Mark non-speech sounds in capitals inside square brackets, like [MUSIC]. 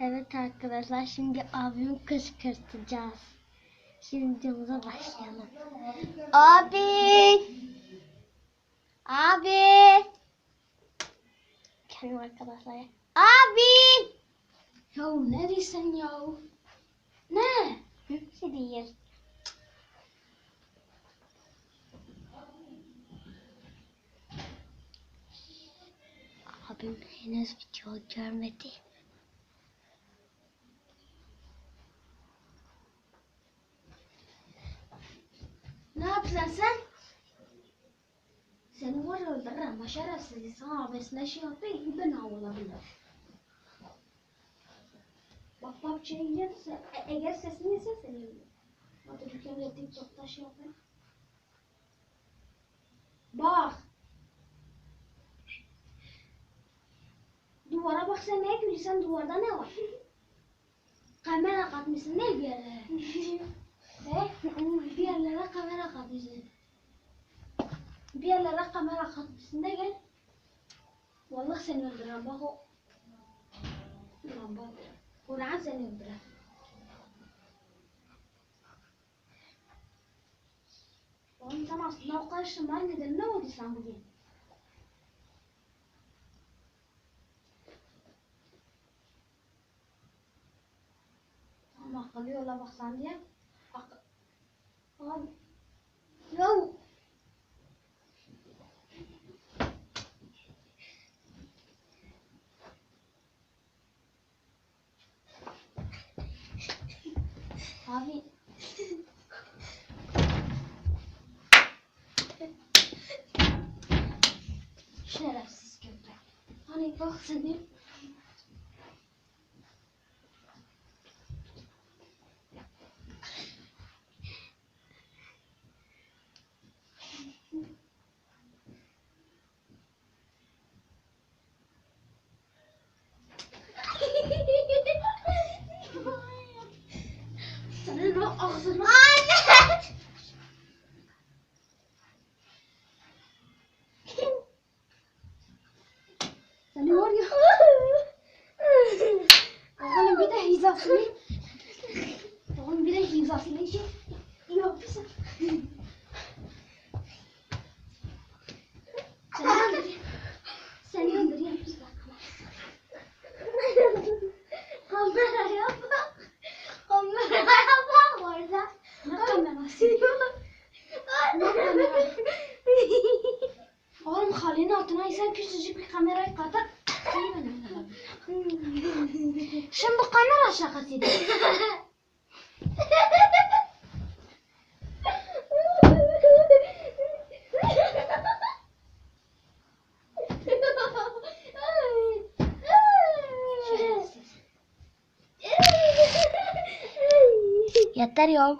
Evet arkadaşlar şimdi abimi kışkırtacağız. Şimdi videomuza başlayalım. Abi! Abi! Kendim arkadaşlar. Abi! Ya ne diyorsun ya? Ne? Hı, şey değil. Abim henüz video görmedi. Ne yapacaksın sen? Seni var öldürürüm ama şerefsiz. Sana abesine şey yaptı iyi ben olabilir. Bak bak şey yerse, e, eğer sesini yese seni öldürür. Hadi Türkiye'de TikTok'ta şey yapayım. Bak. Duvara bak sen ne gülüyorsun duvarda ne var? Kamera katmışsın ne bir yerlere? [LAUGHS] He? bir yerlere kamera katmışsın. Bir yerlere kamera katmışsın de gel. Vallahi seni öldürürüm bak o. Ulan bak. Kur'an seni öldürür. Oğlum sen aslında o Abi. Ya. Abi. Şerefsiz köpek. Hani bak seni. Senin o ağzını... Anne! Seni var ya... Oğlum bir de hizasını... Oğlum bir de hizasını. Yapıyorsun. Seni öldüreyim. Seni öldüreyim. Bir dakika. Kameraya bak. Kameraya bak orada. Ne kamerası? Ne kamera? Oğlum halinin altına sen küçücük bir ben öldürürüm. Şimdi bu kamera şakasıydı. Yeter ya.